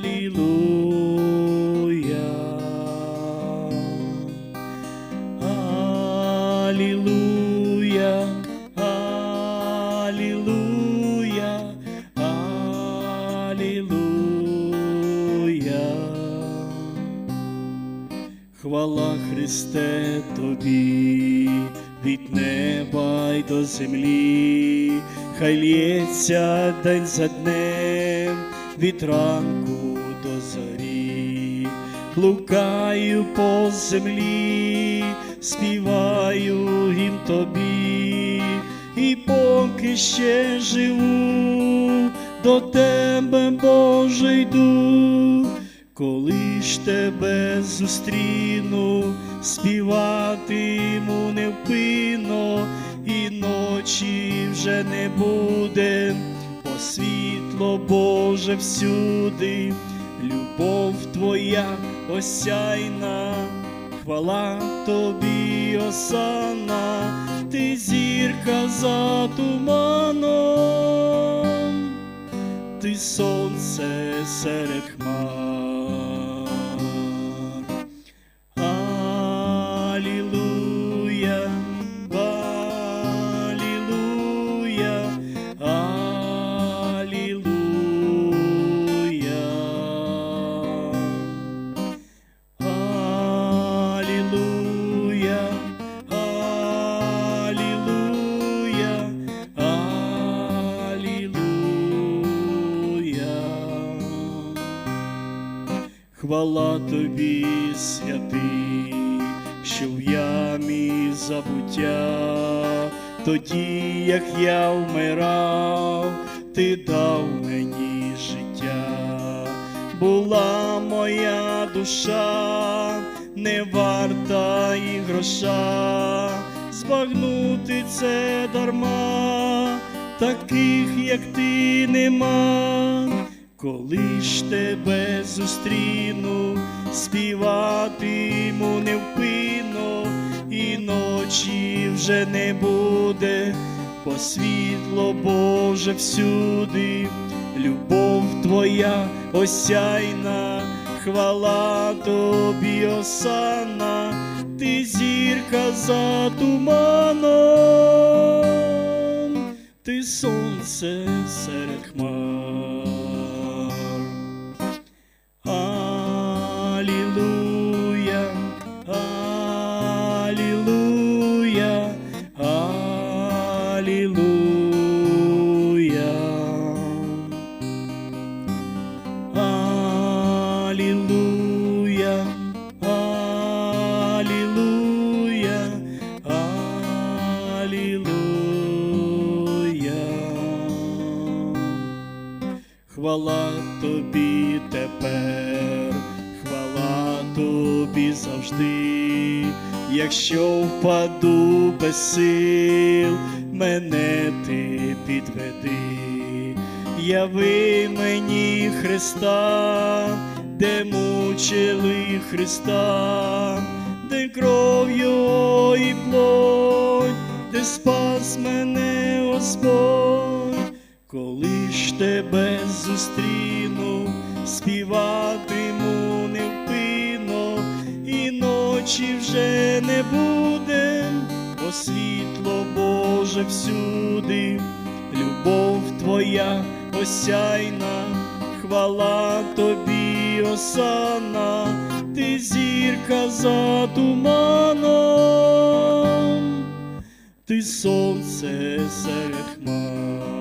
Алілуя. Хвала Христе Тобі, від неба й до землі, хай лється день за днем, від ранку зорі, блукаю по землі, співаю гімн тобі, і поки ще живу, до тебе, Боже, йду. Коли ж тебе зустріну, співатиму невпинно, і ночі вже не буде, бо світло Боже всюди, любов твоя осяйна, хвала тобі, осана, ти зірка за туманом ти сонце серед хмар. Хвала тобі, святий, що в ямі забуття, тоді, як я вмирав, ти дав мені життя. Була моя душа, не варта і гроша, збагнути це дарма, таких, як ти нема. Коли ж тебе зустріну, співатиму невпинно, і ночі вже не буде, бо світло Боже всюди, любов твоя осяйна, хвала тобі, осана, ти зірка за туманом, ти сонце серед хмар. Хвала тобі тепер, хвала тобі завжди, якщо впаду без сил, мене ти підведи, яви мені Христа, де мучили Христа, де кров його і плоть, де спас мене Господь. Коли ж тебе зустріну, співатиму невпинно, і ночі вже не буде, бо світло Боже всюди, любов твоя осяйна, хвала тобі, осана, ти зірка за туманом, ти сонце серед хмар.